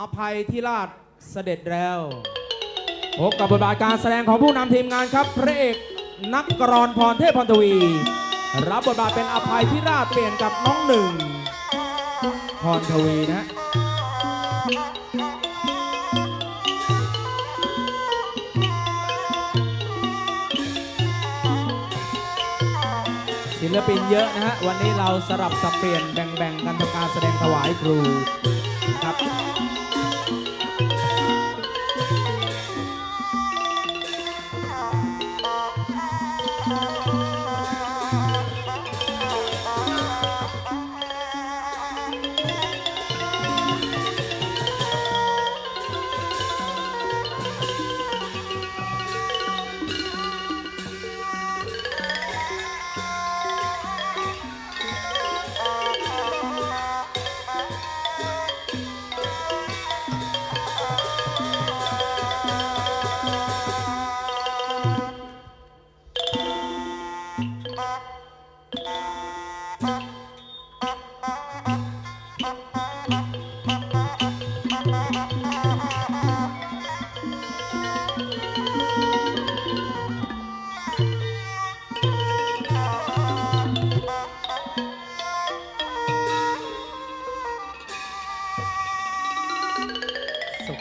อภัยที่ราชเสด็จแล้วพบกับบทบาทการแสดงของผู้นำทีมงานครับพระเอกนักกรอนพรเทพพรทวี รับบทบาทเป็นอภัยที่ราชเปลี่ยนกับน้องหนึ่ง พรทวีนะศิลปินเยอะนะฮะ วันนี้เราสลับสับเปลี่ยนแบ่งๆกันทำการแสดงถวายครูนะครับ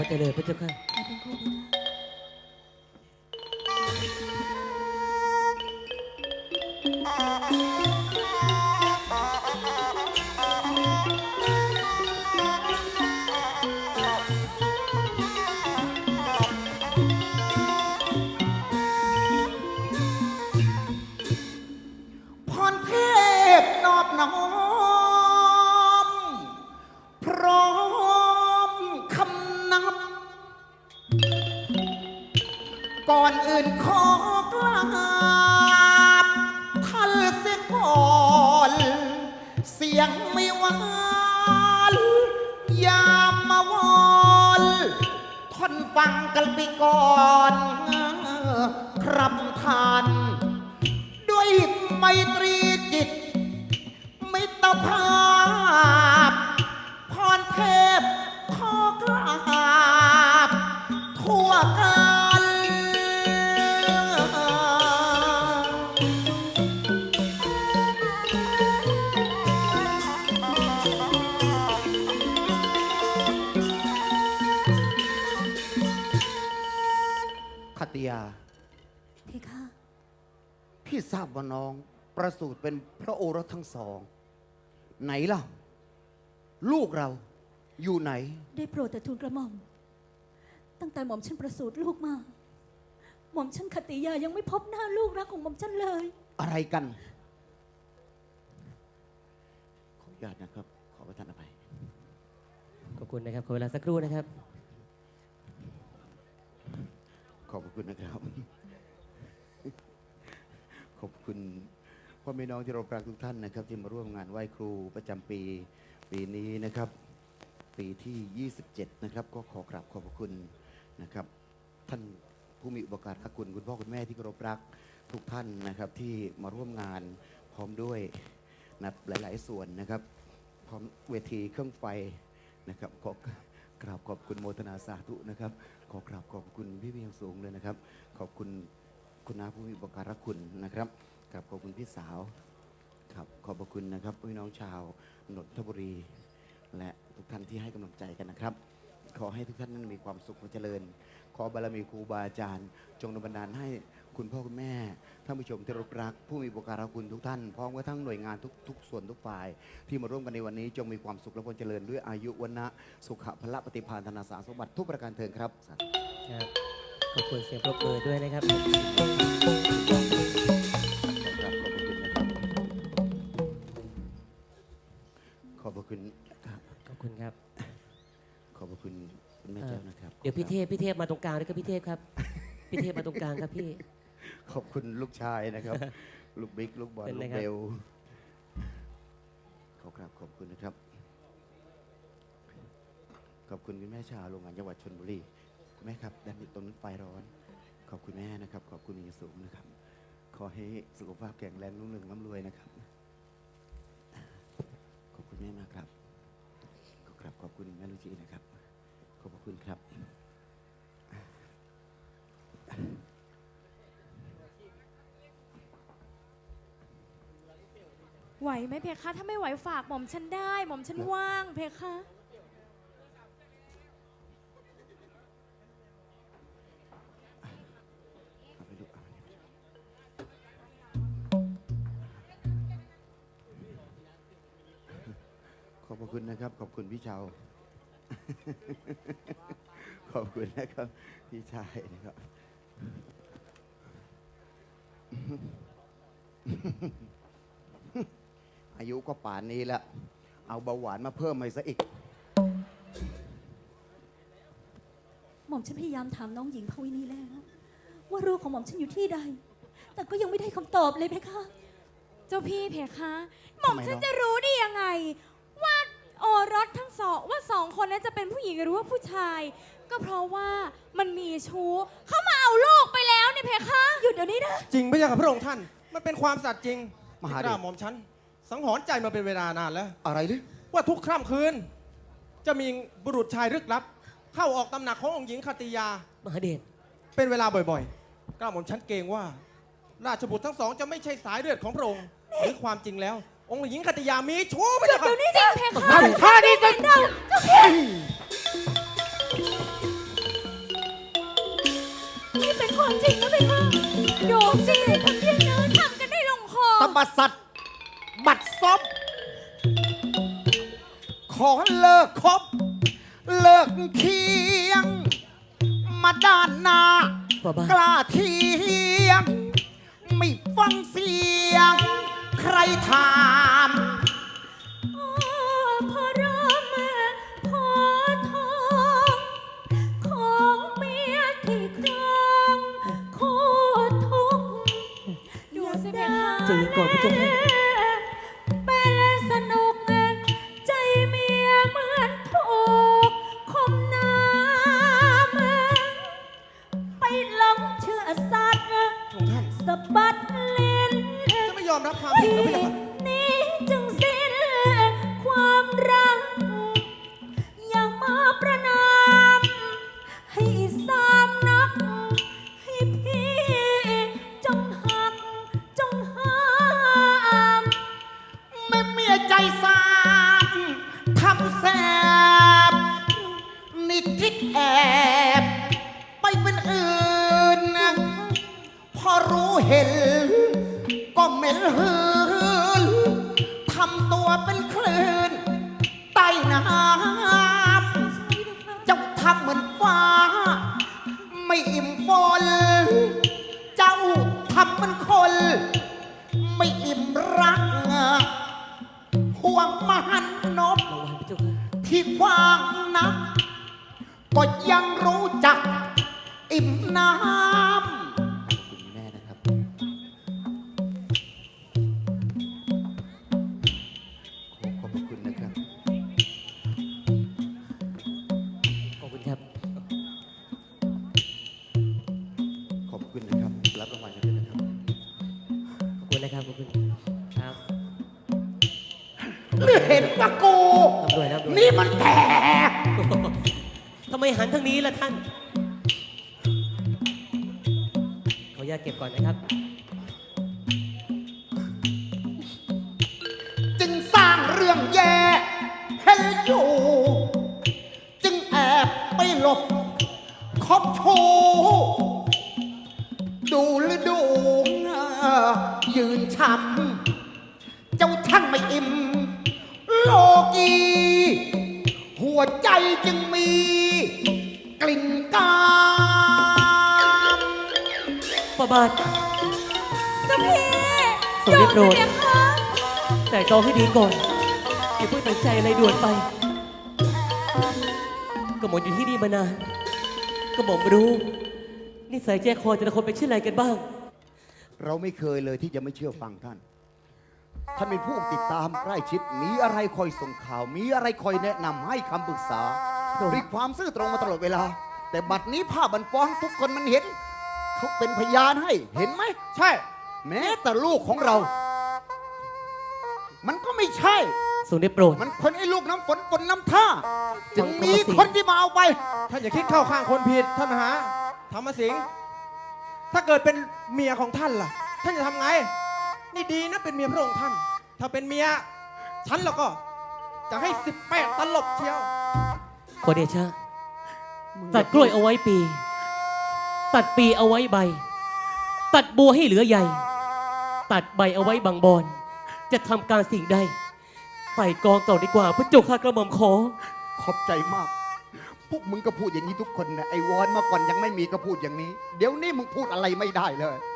เจริญพระเจ้าค่ะ ฟังกันไปก่อนครับท่าน ด้วยไมตรีจิต มิตรภาพ พรเทพขอกราบทั่วกัน ทราบว่าน้องประสูติเป็นพระโอรสทั้งสอง ไหนล่ะ ลูกเราอยู่ไหน ได้โปรดแต่ทูลกระหม่อม ตั้งแต่หม่อมฉันประสูติลูกมา หม่อมฉันคติยายังไม่พบหน้าลูกรักของหม่อมฉันเลย อะไรกัน ขออนุญาตนะครับ ขอประทานอภัย ขอบคุณนะครับ ขอเวลาสักครู่นะครับ ขอบพระคุณนะครับข อบคุณพ่อแม่น้องที่เรารักทุกท่านนะครับ ที่มาร่วมงานไหว้ครูประจำปีปีนี้นะครับ ปีที่ 27 นะครับ ก็ขอกราบขอบพระคุณนะครับ ท่านผู้มีอุปการะคุณคุณพ่อคุณแม่ที่เคารพรักทุกท่านนะครับ ที่มาร่วมงานพร้อมด้วยนะหลาย ๆ ส่วนนะครับ พร้อมเวทีเครื่องไฟนะครับขอกราบขอบคุณโมทนาสาธุนะครับ ขอกราบขอบคุณพี่เพียงสูงเลยนะครับ ขอบคุณ คุณนาผู้มีอุปการคุณนะครับกราบขอบคุณพี่สาวครับขอบพระคุณนะครับพี่น้องชาวนนทบุรี และทุกท่านที่ให้กำลังใจกันนะครับ ขอให้ทุกท่านนั้นมีความสุขความเจริญ ขอบารมีครูบาอาจารย์ จงดลบันดาลให้คุณพ่อคุณแม่ท่านผู้ชมที่รักรัก ผู้มีอุปการคุณทุกท่านพร้อมกับทั้งหน่วยงานทุกทุกส่วนทุกฝ่าย ที่มาร่วมกันในวันนี้ จงมีความสุขและความเจริญด้วยอายุวันนะสุขะพละปฏิภาณธนาสารสมบัติทุกประการเทินครับครับ ขอบคุณเสียงปรบมือด้วยนะครับครับขอบพระคุณนะครับขอบพระคุณครับ ขอบคุณครับ ขอบพระคุณคุณแม่เจ้านะครับเดี๋ยวพี่เทพพี่เทพมาตรงกลางด้วยครับพี่เทพครับ พี่เทพมาตรงกลางครับพี่ ขอบคุณลูกชายนะครับ ลูกบิ๊กลูกบอลเป็นลูไงกครับ เบลขอบครับขอบคุณนะครับ ขอบคุณคุณแม่ชาวโรงงานจังหวัดชนบุรีคุณ แม่ครับด้านนี้ต้นไฟร้อน ขอบคุณแม่นะครับ ขอบคุณมีสูงนะครับ ขอให้สุขภาพแข็งแรงรุ่งเรืองร่ำรวยนะครับ ขอบคุณแม่มากครับขอกราบขอบคุณแม่ลูจีนะครับ ขอบคุณครับ ไหวไหมเพคะ ถ้าไม่ไหวฝากหม่อมฉันได้ หม่อมฉันว่างเพคะ คุณนะครับ ขอบคุณพี่เชาว ขอบคุณนะครับ พี่ชายนะครับ อายุก็ป่านนี้แล้วเอาเบาหวานมาเพิ่มมาซะอีก หม่อมฉันพยายามถามน้องหญิงพวินีแล้ว ว่าลูกของหม่อมฉันอยู่ที่ใด แต่ก็ยังไม่ได้คำตอบเลยเพคะ เจ้าพี่เพคะ หม่อมฉันจะรู้ได้ยังไง ว่าโอรสทั้งสองว่าสอง คนนั้นจะเป็นผู้หญิงหรือว่าผู้ชาย ก็เพราะว่ามันมีชู้เขามาเอาลูกไปแล้วเนี่ยเพคะหยุดเดี๋ยวนี้นะจริงพระเจ้าค่ะพระองค์ท่าน มันเป็นความสัตย์จริงมหาที่เดช กล้าหม่อมฉัน สังหรณ์ใจมาเป็นเวลานานแล้ว อะไรหรือว่าทุกค่ำคืน จะมีบุรุษชายลึกลับ เข้าออกตำหนักขององค์หญิงคติยา มหาเดชเป็นเวลาบ่อยๆ กล้าหม่อมฉันเกรงว่า ราชบุตรทั้งสองจะไม่ใช่สายเลือดของพระองค์หรือความจริงแล้ว องค์หญิงคติยามีชู้พระเจ้าค่ะจริงเพคะท่านี้สินี่เป็นความจริงนะเพคะดูสิคนที่เนินทำกันได้ลงคอตบัดสัตว์บัดซบขอเลิกคบ เลิกเคียง มาด้านหน้าฝ่าบาทกล้าเทียง ไม่ฟังเสียง ใครถามพระรามพอทองของเมียที่ครองโคตรทุกข์ดูสิเพคะเจอก่อนพระเจ้าค่ะ เห็น ก็เหม็นหืนทำตัวเป็นคลื่นใต้น้ำเจ้าทำเหมือนฟ้า ไม่อิ่มฝนเจ้าทำเหมือนคน ไม่อิ่มรักห่วงมหันนบที่ว้างนักก็ยังรู้จัก เห็นตะกูร่ำรวยร่ำรวยนี่มันแก่ทำไมหันทางนี้ล่ะท่าน ขออนุญาตเก็บก่อนนะครับ จึงสร้างเรื่องแย่ให้อยู่ จึงแอบไปหลบคบชูดูหรือดูยืนช้ำ โลกีหัวใจจึงมี กลิ่นกามฝ่าบาท เจ้าพี่ทรงได้โปรดเพคะแต่ตองให้ดีก่อนอย่าเพิ่งตัดใจอะไรด่วนไปกระหม่อมอยู่ที่นี่มานานกระหม่อมรู้นิสัยใจคอแต่ละคนเป็นเช่นไรกันบ้าง เราไม่เคยเลยที่จะไม่เชื่อฟังท่าน ท่านเป็นผู้ติดตามใกล้ชิด มีอะไรคอยส่งข่าว มีอะไรคอยแนะนำให้คำปรึกษาโอ้ด้วยความซื่อตรงมาตลอดเวลา แต่บัดนี้ภาพบันฟ้องทุกคนมันเห็นทุกเป็นพยานให้เห็นไหม ใช่ แม้แต่ลูกของเรา มันก็ไม่ใช่ ทรงได้โปรด มันคนไอ้ลูกน้ำฝนปนน้ำท่า จึงมีธรรมสิงห์คนที่มาเอาไป ท่านอย่าคิดเข้าข้างคนผิดท่านมหาธรรมสิงห์ถ้าเกิดเป็นเมียของท่านล่ะ ท่านจะทำไง นี่ดีนะเป็นเมียพระองค์ท่าน ถ้าเป็นเมียฉันแล้วก็จะให้สิบแปดตลบเชียว ขอเดชะ ตัดกล้วยเอาไว้ปี ตัดปีเอาไว้ใบ ตัดบัวให้เหลือใหญ่ ตัดใบเอาไว้บางบอน จะทำการสิ่งใดไปกองต่อดีกว่าพระเจุข้ากระหม่อมขอ ขอบใจมาก พวกมึงก็พูดอย่างนี้ทุกคนนะไอ้วอนเมื่อก่อนยังไม่มีก็พูดอย่างนี้ เดี๋ยวนี้มึงพูดอะไรไม่ได้เลยเ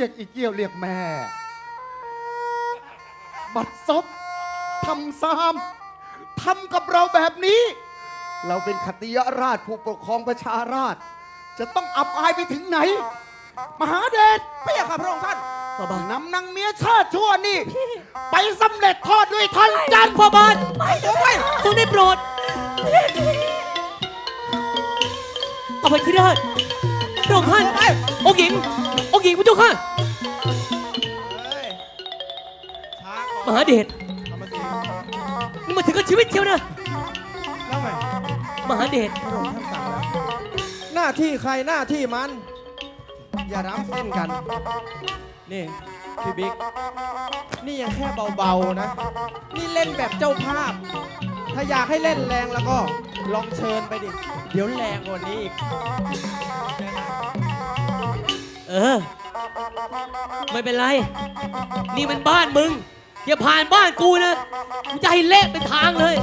รียกอีเกี้ยวเรียกแม่ บัดซบทำซ้ำทำกับเราแบบนี้ เราเป็นขติยราชผู้ปกครองประชาราช จะต้องอับอายไปถึงไหน มหาเดชไม่อยากขับพระองค์ท่านสบายนำนางเมียชาติชั่วนี่ ไปสำเร็จทอดด้วยท่านจันทร์พ่อบานไม่เดี๋ยวไม่ทรงได้โปรดเอาไปที่ราชพระองค์ท่านองค์หญิงองค์หญิงพระเจ้าค่ะ หาเดชทำมาสินี่มาถึงกับชีวิตเชียวนะ แล้วไงมหาเดชพระองค์ท่านสั่งแล้วหน้าที่ใครหน้าที่มัน อย่าร้ำเส้นกัน นี่พี่บิ๊ก นี่ยังแค่เบาๆนะ นี่เล่นแบบเจ้าภาพ ถ้าอยากให้เล่นแรงแล้วก็ลองเชิญไปดิ เดี๋ยวแรงกว่านี้อีก เออ ไม่เป็นไร นี่มันบ้านมึง อย่าผ่านบ้านกูนะกูจะให้เละเป็นทางเลย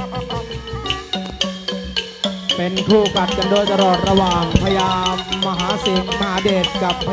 เป็นคู่กัดกันโดยตลอดระหว่างพยามหาสิงห์มหาเดชกับ